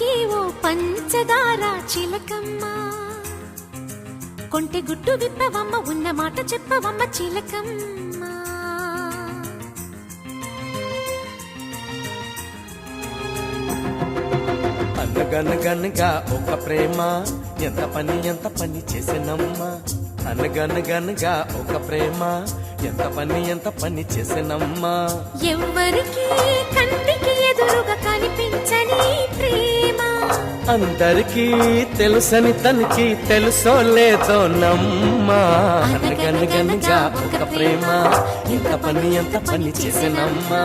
పలికి ఓ పంచదార చిలకమ్మ. కొంటె గుట్టు విప్పవమ్మ ఉన్న మాట చెప్పవమ్మ చిలకమ్మ. అనగనగనగా ఒక ప్రేమ ఎంత పని ఎంత పని చేసినమ్మా. అనగనగనగా ఒక ప్రేమ ఎంత పని ఎంత పని చేసినమ్మా. ఎవ్వరికి కంటికి ఎదురుగా ప్రేమ అందరికీ తెలుసని తనకి తెలుసో లేదో నమ్మా. అనగనగనగా ఒక ప్రేమ ఇంత పని ఎంత పని చేసినమ్మా.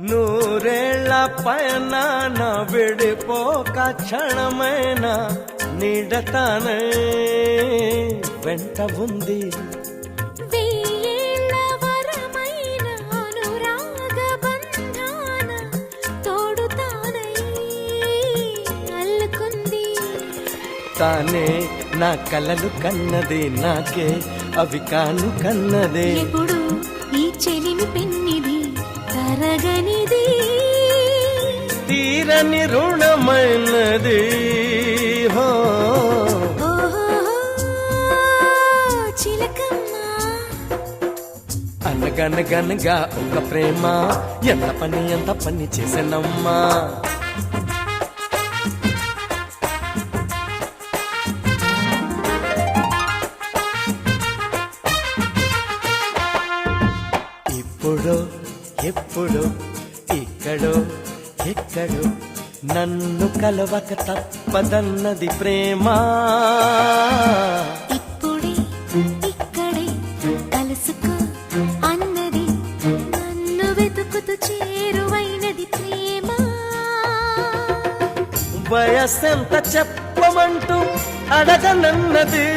నూరేళ్ళ పైన నా విడిపోక క్షణమైన నీడతానే వెంట ఉంది. తానే నా కలలు కన్నది నాకే అవి కాను కన్నదే. ఎప్పుడు ఈ చెలిమి పెన్నిది తరగనిది. తీరని రుణమైనది. గనగనగా ఒక ప్రేమ. ఎంత పని ఎంత పని చేసనమ్మా ఇప్పుడు ఎప్పుడు ఇక్కడో ఎక్కడో నన్ను కలవక తప్పదన్నది ప్రేమ. వయస్సెంత చెప్పమంటూ అడగనన్నది.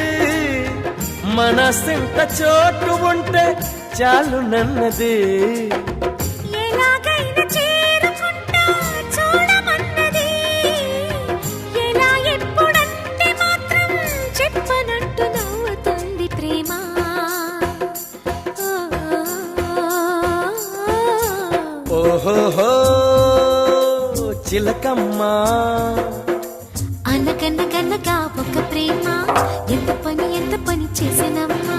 మనసెంత చోటు ఉంటే చాలు నన్నది. ఎలాగైనా చిలకమ్మా. అనగనగనగా ఒక ప్రేమ. ఎంత పని ఎంత పని చేసినమ్మా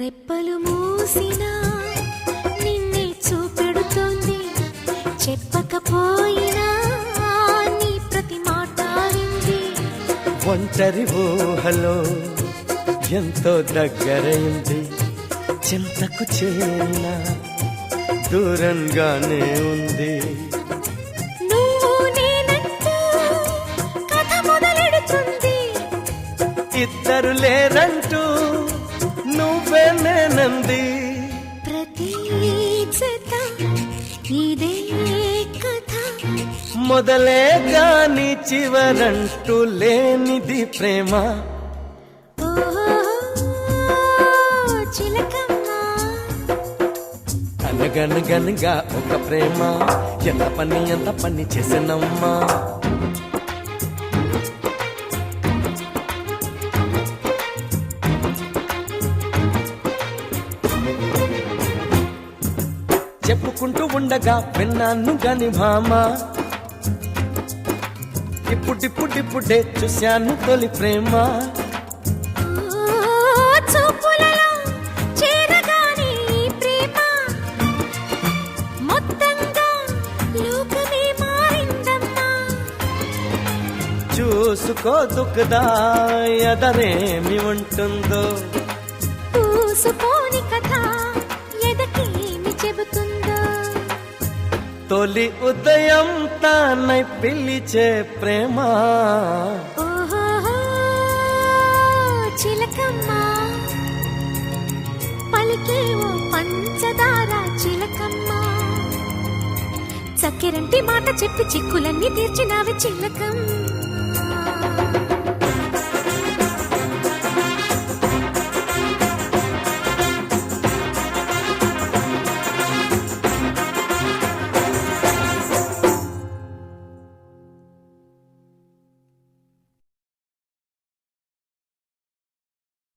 రెప్పలు మూసినా నిన్నే చూపెడుతోంది. చెప్పకపోయినా ఒంటరి ఊహలో ఎంతో దగ్గరైంది. చింతకు చేరిన దూరంగానే ఉంది. ఇద్దరు లేరంటూ నువ్వే నేనంది. మొదలే గాని చివరంటూ లేనిది ప్రేమ. అనగనగనగా ఒక ప్రేమ. ఎంత పని ఎంత పని చేసినమ్మా. చెప్పుకుంటూ ఉండగా విన్నాను గని భామ ఇప్పుడిప్పుడిప్పుడే చూశాను తొలి ప్రేమ. చూసుకో దుఃఖదా ఎదరేమి ఉంటుందో. పూసుకోని తొలి ఉదయం తానై పిలిచే ప్రేమ. చిలకమ్మ. పలికే ఓ పంచదార చిలకమ్మ. చక్కెరంటి మాట చెప్పి చిక్కులన్నీ తీర్చినావి చిలకమ్మ.